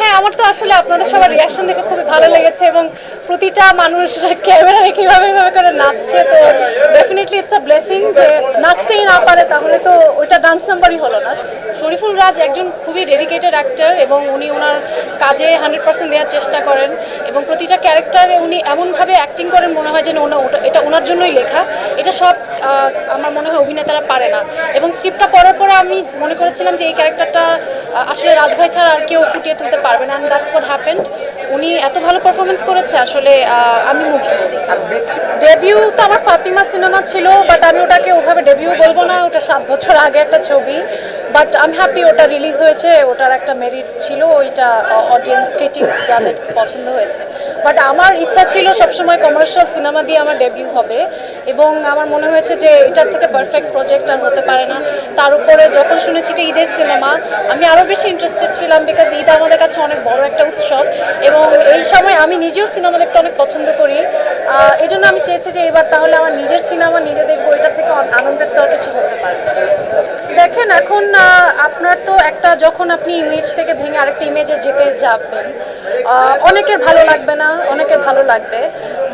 হ্যাঁ আমার তো আসলে আপনাদের সবার রিয়াকশন দেখে খুবই ভালো লেগেছে এবং প্রতিটা মানুষ ক্যামেরায় কীভাবে এভাবে করে নাচছে, তো ডেফিনেটলি ইটস আ ব্লেসিং যে নাচতেই না পারে, তাহলে তো ওইটা ডান্স নাম্বারই হলো না। শরীফুল রাজ একজন খুবই ডেডিকেটেড অ্যাক্টর এবং উনি ওনার কাজে হান্ড্রেড পার্সেন্ট দেওয়ার চেষ্টা করেন এবং প্রতিটা ক্যারেক্টারে উনি এমনভাবে অ্যাক্টিং করেন মনে হয় যেন ওনা, ওটা- এটা ওনার জন্যই লেখা। এটা সব আমার মনে হয় অভিনেতারা পারে না। এবং স্ক্রিপ্টটা পড়ার পরে আমি মনে করেছিলাম যে এই ক্যারেক্টারটা আসলে রাজভাই ছাড়া আর কেউ ফুটিয়ে তুলতে পারবে না অ্যান্ড দ্যাটস হোয়াট হ্যাপেন্ড উনি এত ভালো পারফরমেন্স করেছে, আসলে আমি মুগ্ধ। ডেবিউ তো আমার ফাতিমা সিনেমা ছিল বাট আমি ওটাকে ওভাবে ডেবিউ বলব না, ওটা সাত বছর আগে একটা ছবি। বাট আমি হ্যাপি ওটা রিলিজ হয়েছে, ওটার একটা মেরিট ছিল, ওইটা অডিয়েন্স ক্রিটিক্স যাদের পছন্দ হয়েছে। বাট আমার ইচ্ছা ছিল সবসময় কমার্শিয়াল সিনেমা দিয়ে আমার ডেবিউ হবে। এবং আমার মনে হয়েছে যে এটার থেকে পারফেক্ট প্রজেক্ট আর হতে পারে না। তার উপরে যখন শুনেছি এটা ঈদের সিনেমা আমি আরও বেশি ইন্টারেস্টেড ছিলাম বিকজ ঈদ আমাদের কাছে অনেক বড় একটা উৎসব। এবং এই সময় আমি নিজেও সিনেমা দেখতে অনেক পছন্দ করি। এই জন্য আমি চেয়েছি যে এবার তাহলে আমার নিজের সিনেমা নিজে দেখব, এটা থেকে আনন্দের তো কিছু হতে পারে দেখেন, এখন আপনার তো একটা যখন আপনি ইমেজ থেকে ভেঙে আরেকটা ইমেজে যেতে যাবেন অনেকের ভালো লাগবে না, অনেকের ভালো লাগবে।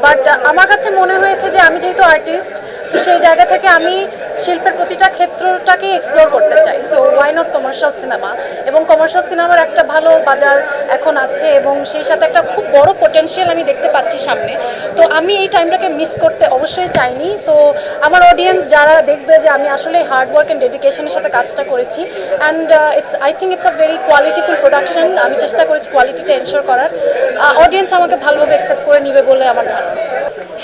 বাট আমার কাছে মনে হয়েছে যে আমি যেহেতু আর্টিস্ট তো সেই জায়গা থেকে আমি শিল্পের প্রতিটা ক্ষেত্রটাকেই এক্সপ্লোর করতে চাই। So why not commercial cinema এবং কমার্শিয়াল সিনেমার একটা ভালো বাজার এখন আছে এবং সেই সাথে একটা খুব বড় পোটেনশিয়াল আমি দেখতে পাচ্ছি সামনে। তো আমি এই টাইমটাকে মিস করতে অবশ্যই চাইনি। সো আমার অডিয়েন্স যারা দেখবে যে আমি আসলে হার্ডওয়ার্ক অ্যান্ড ডেডিকেশনের সাথে কাজটা করেছি and it's I think it's a very qualityful production আমি চেষ্টা করেছি কোয়ালিটিটা এনশোর করার। অডিয়েন্স আমাকে ভালোভাবে অ্যাকসেপ্ট করে নিবে বলে আমার ধারণা।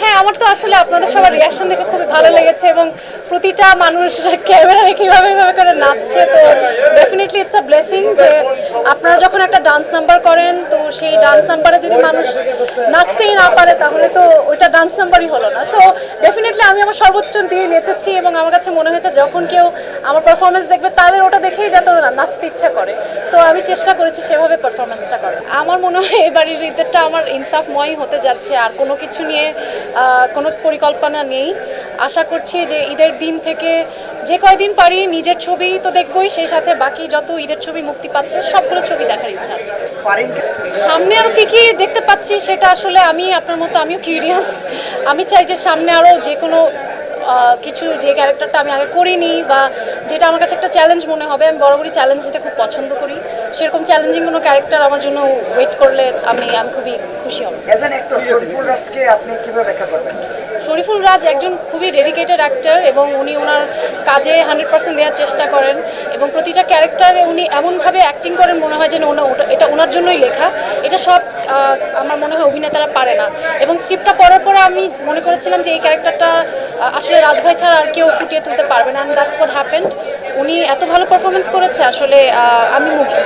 হ্যাঁ আমার তো আসলে আপনাদের সবার রিয়াকশন দেখে খুবই ভালো লেগেছে এবং প্রতিটা মানুষ ক্যামেরায় কীভাবে এভাবে করে নাচছে, তো ডেফিনেটলি ইটস আ ব্লেসিং যে আপনারা যখন একটা ডান্স নাম্বার করেন, তো সেই ডান্স নাম্বারে যদি মানুষ নাচতেই না পারে, তাহলে তো ওইটা ডান্স নাম্বারই হলো না। সো ডেফিনেটলি আমি আমার সর্বোচ্চ দিয়ে নেচেছি এবং আমার কাছে মনে হয়েছে যখন কেউ আমার পারফরমেন্স দেখবে, তাদের ওটা দেখেই যাতে ওরা নাচতে ইচ্ছা করে। তো আমি চেষ্টা করেছি সেভাবে পারফরমেন্সটা করার। আমার মনে হয় এবারের ঈদেরটা আমার ইনসাফময় হতে যাচ্ছে, আর কোনো কিছু নিয়ে কোনো পরিকল্পনা নেই। আশা করছি যে ঈদের দিন থেকে যে কয়দিন পারি নিজের ছবি তো দেখবই সেই সাথে বাকি যত ঈদের ছবি মুক্তি পাচ্ছে সবগুলো ছবি দেখার ইচ্ছা আছে। সামনে আরও কী কী দেখতে পাচ্ছি সেটা আসলে আমি আপনার মতো আমিও কিউরিয়াস আমি চাই যে সামনে আরও যে কোনো কিছু যে ক্যারেক্টারটা আমি আগে করিনি বা যেটা আমার কাছে একটা চ্যালেঞ্জ মনে হবে আমি বরাবরই চ্যালেঞ্জ নিতে খুব পছন্দ করি। সেরকম চ্যালেঞ্জিং কোনো ক্যারেক্টার আমার জন্য ওয়েট করলে আমি আমি খুবই খুশি হব। অ্যাজ অ্যান অ্যাক্টর শরীফুল রাজকে আপনি কীভাবে ব্যাখ্যা করবেন? শরীফুল রাজ একজন খুবই ডেডিকেটেড অ্যাক্টর এবং উনি ওনার কাজে হান্ড্রেড পার্সেন্ট দেওয়ার চেষ্টা করেন এবং প্রতিটা ক্যারেক্টারে উনি এমনভাবে অ্যাক্টিং করেন, মনে হয় যেন এটা ওনার জন্যই লেখা। এটা সব আমার মনে হয় অভিনেতারা পারে না। এবং স্ক্রিপ্টটা পড়ার পরে আমি মনে করেছিলাম যে এই ক্যারেক্টারটা আসলে রাজভাই ছাড়া আর কেউ ফুটিয়ে তুলতে পারবে না। অ্যান্ড দ্যাটস হোয়াট হ্যাপেন্ড উনি এত ভালো পারফরমেন্স করেছে, আসলে আমি মুগ্ধ।